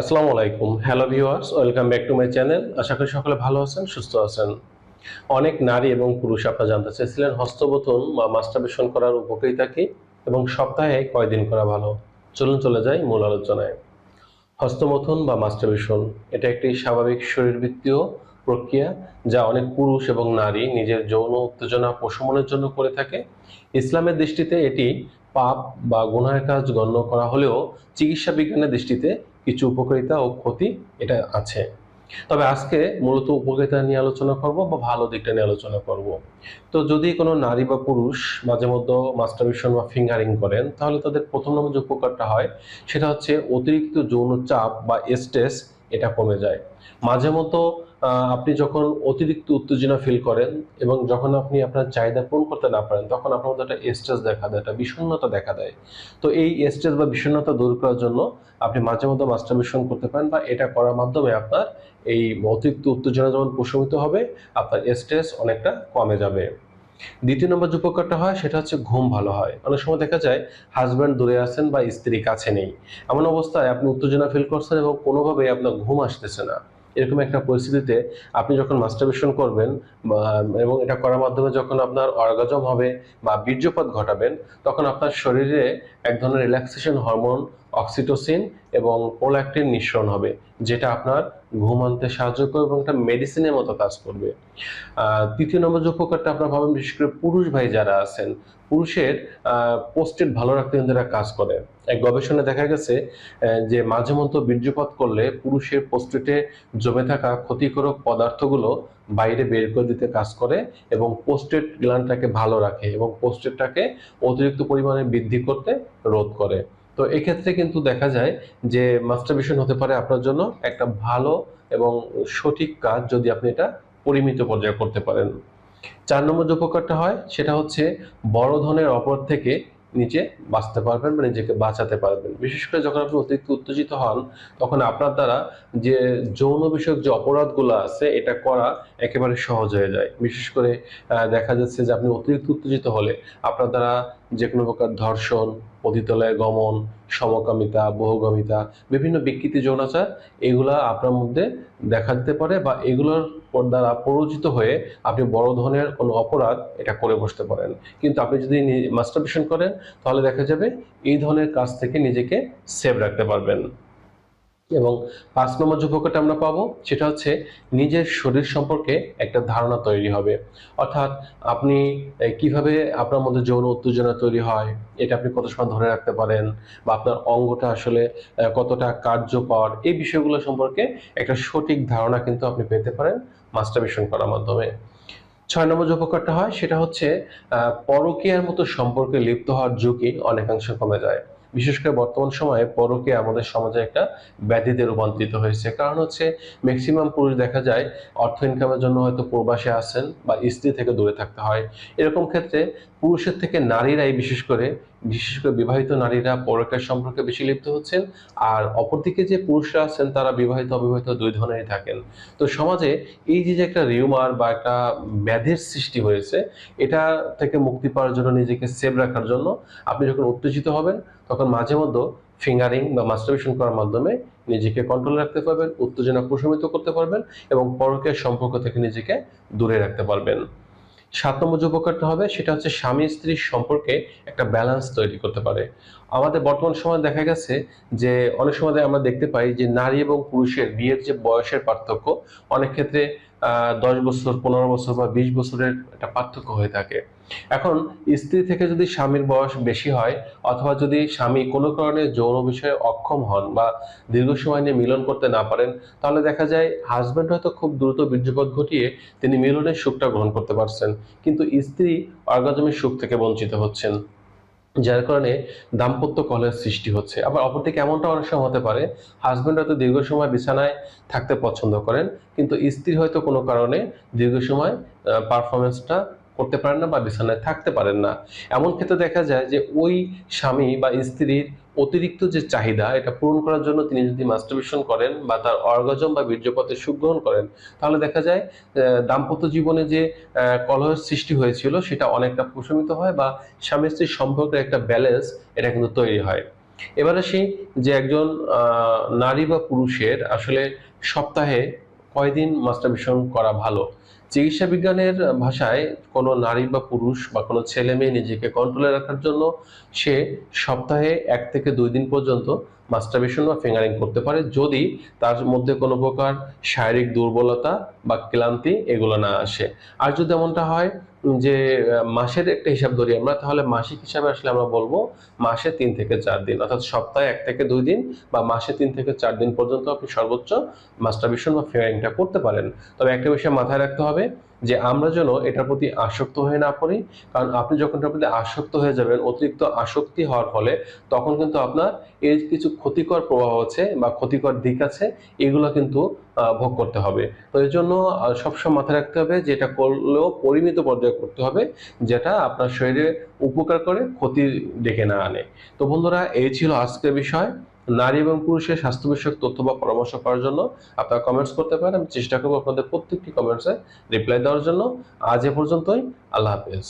আসসালামু আলাইকুম। Hello viewers welcome back to my channel আশা করি সকলে ভালো আছেন, সুস্থ আছেন। অনেক নারী এবং পুরুষ আপনারা জানতে চেয়েছিলেন হস্তবোধন বা মাস্টারবেশন করার উপকারিতা কি এবং সপ্তাহে কয়দিন করা ভালো? চলুন চলে যাই মূল আলোচনায়। হস্তমথন বা মাস্টারবেশন এটা একটি স্বাভাবিক শরীরবৃত্তীয় প্রক্রিয়া যা অনেক পুরুষ এবং নারী নিজের যৌন উত্তেজনা প্রশমনের জন্য করে থাকে। ইসলামের দৃষ্টিতে এটি পাপ বা গুনাহের কাজ গণ্য করা হলেও চিকিৎসা বিজ্ঞানের দৃষ্টিতে কিছু উপকারিতা ও ক্ষতি এটা আছে। তবে আজকে মূলত উপকারিতা নিয়ে আলোচনা করব বা ভালো দিকটা নিয়ে আলোচনা করব। তো যদি কোনো নারী বা পুরুষ মাঝে মধ্যে মাস্টারবেশন বা ফিঙ্গারিং করেন, তাহলে তাদের প্রথম নম্বর যে উপকারটা হয়, সেটা হচ্ছে অতিরিক্ত যৌন চাপ বা স্ট্রেস এটা কমে যায়। মাঝে মতো আপনি যখন অতিরিক্ত উত্তেজনা ফিল করেন এবং যখন আপনি আপনার চাহিদা পূরণ করতে না পারেন, তখন আপনার মধ্যে একটা স্ট্রেস দেখা দেয়, একটা বিষণ্ণতা দেখা দেয়। তো এই স্ট্রেস বা বিষণ্ণতা দূর করার জন্য আপনি মাঝে মধ্যে মাস্টারবেশন করতে পারেন বা এটা করার মাধ্যমে আপনার এই অতিরিক্ত উত্তেজনা যেমন প্রশমিত হবে, আপনার স্ট্রেস অনেকটা কমে যাবে। দ্বিতীয় নম্বর যে উপকারটা হয়, সেটা হচ্ছে ঘুম ভালো হয়। অনেক সময় দেখা যায় হাজব্যান্ড দূরে আছেন বা স্ত্রী কাছে নেই। এমন অবস্থায় আপনি উত্তেজনা ফিল করছেন এবং কোনোভাবেই আপনার ঘুম আসতেছে না। এরকম একটা পরিস্থিতিতে আপনি যখন মাস্টারবেশন করবেন এবং এটা করার মাধ্যমে যখন আপনার অর্গাজম হবে বা বীর্যপাত ঘটাবেন, তখন আপনার শরীরে এক ধরনের রিল্যাক্সেশন হরমোন অক্সিটোসিন এবং প্রোল্যাক্টিন নিঃসরণ হবে, যেটা আপনার ঘুম আনতে সাহায্য করবে এবং একটা মেডিসিনের মতো কাজ করবে। তৃতীয় নম্বর যে উপকারটা আপনার ভাবেন, বিশেষ করে পুরুষ ভাই যারা আছেন, পুরুষের পোস্টেট ভালো রাখতে কিন্তু কাজ করে। এক গবেষণায় দেখা গেছে যে মাঝে মধ্যে বীর্যপাত করলে পুরুষের পোস্টেটে জমে থাকা ক্ষতিকারক পদার্থগুলো বাইরে বের করে দিতে কাজ করে এবং পোস্টেট গ্ল্যান্ডটাকে ভালো রাখে এবং পোস্টেটটাকে অতিরিক্ত পরিমাণে বৃদ্ধি করতে রোধ করে। তো এক্ষেত্রে কিন্তু দেখা যায় যে মাস্টারবেশন হতে পারে আপনার জন্য একটা ভালো এবং সঠিক কাজ যদি আপনি এটা পরিমিত পর্যায়ে করতে পারেন। চার নম্বর যে উপকারটা হয় সেটা হচ্ছে বড় ধরনের অপরাধ থেকে নিচে বাঁচতে পারবেন বা নিজেকে বাঁচাতে পারবেন। বিশেষ করে যখন আপনি অতিরিক্ত উত্তেজিত হন, তখন আপনার দ্বারা যে যৌন বিষয়ক যে অপরাধগুলো আছে, এটা করা একেবারে সহজ হয়ে যায়। বিশেষ করে দেখা যাচ্ছে যে আপনি অতিরিক্ত উত্তেজিত হলে আপনার দ্বারা যে কোনো প্রকার ধর্ষণ অতিতলায় গমন, সমকামিতা, বহুগামিতা, বিভিন্ন বিকৃতি যৌনাচার, এগুলা আপনার মধ্যে দেখা দিতে পারে বা এগুলোর দ্বারা প্ররোচিত হয়ে আপনি বড় ধরনের কোনো অপরাধ এটা করে বসতে পারেন। কিন্তু আপনি যদি মাস্টারবেশন করেন, তাহলে দেখা যাবে এই ধরনের কাজ থেকে নিজেকে সেভ রাখতে পারবেন। এবং পাঁচ নম্বর যে উপকারটা আমরা পাবো, সেটা হচ্ছে নিজের শরীর সম্পর্কে একটা ধারণা তৈরি হবে। অর্থাৎ আপনি কীভাবে আপনার মধ্যে যৌন উত্তেজনা তৈরি হয়, এটা আপনি কত সময় ধরে রাখতে পারেন বা আপনার অঙ্গটা আসলে কতটা কার্যকর, এই বিষয়গুলো সম্পর্কে একটা সঠিক ধারণা কিন্তু আপনি পেতে পারেন মাস্টারবেশন করার মাধ্যমে। ছয় নম্বর যে উপকারটা হয়, সেটা হচ্ছে পরকীয়ার মতো সম্পর্কে লিপ্ত হওয়ার ঝুঁকি অনেকাংশে কমে যায়। বিশেষ করে বর্তমান সময়ে পরকে আমাদের সমাজে একটা ব্যাধিতে রূপান্তরিত হয়েছে। কারণ হচ্ছে ম্যাক্সিমাম পুরুষ দেখা যায় অর্থ ইনকামের জন্য হয়তো প্রবাসে আসেন বা স্ত্রী থেকে দূরে থাকতে হয়। এরকম ক্ষেত্রে পুরুষের থেকে নারীরাই বিশেষ করে বিশেষ করে বিবাহিত নারীরা পরকের সম্পর্কে বেশি লিপ্ত হচ্ছেন, আর অপরদিকে যে পুরুষরা আছেন তারা বিবাহিত, অবিবাহিত দুই ধরনেরই থাকেন। তো সমাজে এই যে একটা রিউমার বা একটা ব্যাধের সৃষ্টি হয়েছে, এটা থেকে মুক্তি পাওয়ার জন্য নিজেকে সেভ রাখার জন্য আপনি যখন উত্তেজিত হবেন, তখন মাঝে মধ্যে ফিঙ্গারিং বা মাস্টারবেশন করার মাধ্যমে নিজেকে কন্ট্রোল রাখতে পারবেন, উত্তেজনা প্রশমিত করতে পারবেন এবং পরকের সম্পর্ক থেকে নিজেকে দূরে রাখতে পারবেন। সাত নম্বর যে উপকারটা হবে, সেটা হচ্ছে স্বামী স্ত্রীর সম্পর্কে একটা ব্যালেন্স তৈরি করতে পারে। আমাদের বর্তমান সময় দেখা গেছে যে, অনেক সময় আমরা দেখতে পাই যে, নারী এবং পুরুষের বিয়ের যে বয়সের পার্থক্য, অনেক ক্ষেত্রে দশ বছর, পনেরো বছর বা বিশ বছরের একটা পার্থক্য হয়ে থাকে। এখন স্ত্রী থেকে যদি স্বামীর বয়স বেশি হয় অথবা যদি স্বামী কোনো কারণে যৌন বিষয়ে অক্ষম হন বা দীর্ঘ সময় নিয়ে মিলন করতে না পারেন, তাহলে দেখা যায় হাজব্যান্ড হয়তো খুব দ্রুত বীর্যপাত ঘটিয়ে তিনি মিলনের সুখটা গ্রহণ করতে পারছেন। কিন্তু স্ত্রী অর্গাজমের সুখ থেকে বঞ্চিত হচ্ছেন। যার কারণে দাম্পত্য কলের সৃষ্টি হচ্ছে। আবার অপরদিকে এমনটা অনেক সময় হতে পারে হাজব্যান্ড হয়তো দীর্ঘ সময় বিছানায় থাকতে পছন্দ করেন, কিন্তু স্ত্রী হয়তো কোনো কারণে দীর্ঘ সময় পারফরমেন্সটা করতে পারেন না বা বিছানায় থাকতে পারেন না। এমন ক্ষেত্রে দেখা যায় যে ওই স্বামী বা স্ত্রীর অতিরিক্ত যে চাহিদা, এটা পূরণ করার জন্য তিনি যদি মাস্টারবেশন করেন বা তার অর্গাজম বা বীর্যপথে সুখ গ্রহণ করেন, তাহলে দেখা যায় দাম্পত্য জীবনে যে কলহের সৃষ্টি হয়েছিল, সেটা অনেকটা প্রশমিত হয় বা স্বামী স্ত্রীর সম্পর্কের একটা ব্যালেন্স এটা কিন্তু তৈরি হয়। এবার আসি যে একজন নারী বা পুরুষের আসলে সপ্তাহে কয়দিন মাস্টারবেশন করা ভালো? চিকিৎসা বিজ্ঞানের ভাষায় কোনো নারী বা পুরুষ বা কোনো ছেলে মেয়ে নিজেকে কন্ট্রোলে রাখার জন্য সে সপ্তাহে এক থেকে দুই দিন পর্যন্ত মাস্টারবেশন বা ফিঙ্গারিং করতে পারে যদি তার মধ্যে কোনো প্রকার শারীরিক দুর্বলতা বা ক্লান্তি এগুলো না আসে। আর যদি এমনটা হয় যে মাসের একটা হিসাব ধরি আমরা, তাহলে মাসিক হিসাবে আসলে আমরা বলব মাসে তিন থেকে চার দিন। অর্থাৎ সপ্তাহে এক থেকে দুই দিন বা মাসে তিন থেকে চার দিন পর্যন্ত আপনি সর্বোচ্চ মাস্টারবেশন বা ফিঙ্গারিংটা করতে পারেন। তবে একটা বিষয় মাথায় রাখতে হবে যে আমরা যেন এটার প্রতি আসক্ত হয়ে না পড়ি। কারণ আপনি যখন এটার প্রতি আসক্ত হয়ে যাবেন, অতিরিক্ত আসক্তি হওয়ার ফলে তখন কিন্তু আপনার এর কিছু ক্ষতিকর প্রভাব আছে বা ক্ষতিকর দিক আছে, এগুলো কিন্তু ভোগ করতে হবে। তো এই জন্য সবসময় মাথায় রাখতে হবে যে এটা করলেও পরিমিত পর্যায়ে করতে হবে, যেটা আপনার শরীরে উপকার করে, ক্ষতি ডেকে না আনে। তো বন্ধুরা, এই ছিল আজকের বিষয়। নারী এবং পুরুষের স্বাস্থ্য বিষয়ক তথ্য বা পরামর্শ পাওয়ার জন্য আপনারা কমেন্টস করতে পারেন। আমি চেষ্টা করব আপনাদের প্রত্যেকটি কমেন্টসে রিপ্লাই দেওয়ার জন্য। আজ এ পর্যন্তই। আল্লাহ হাফেজ।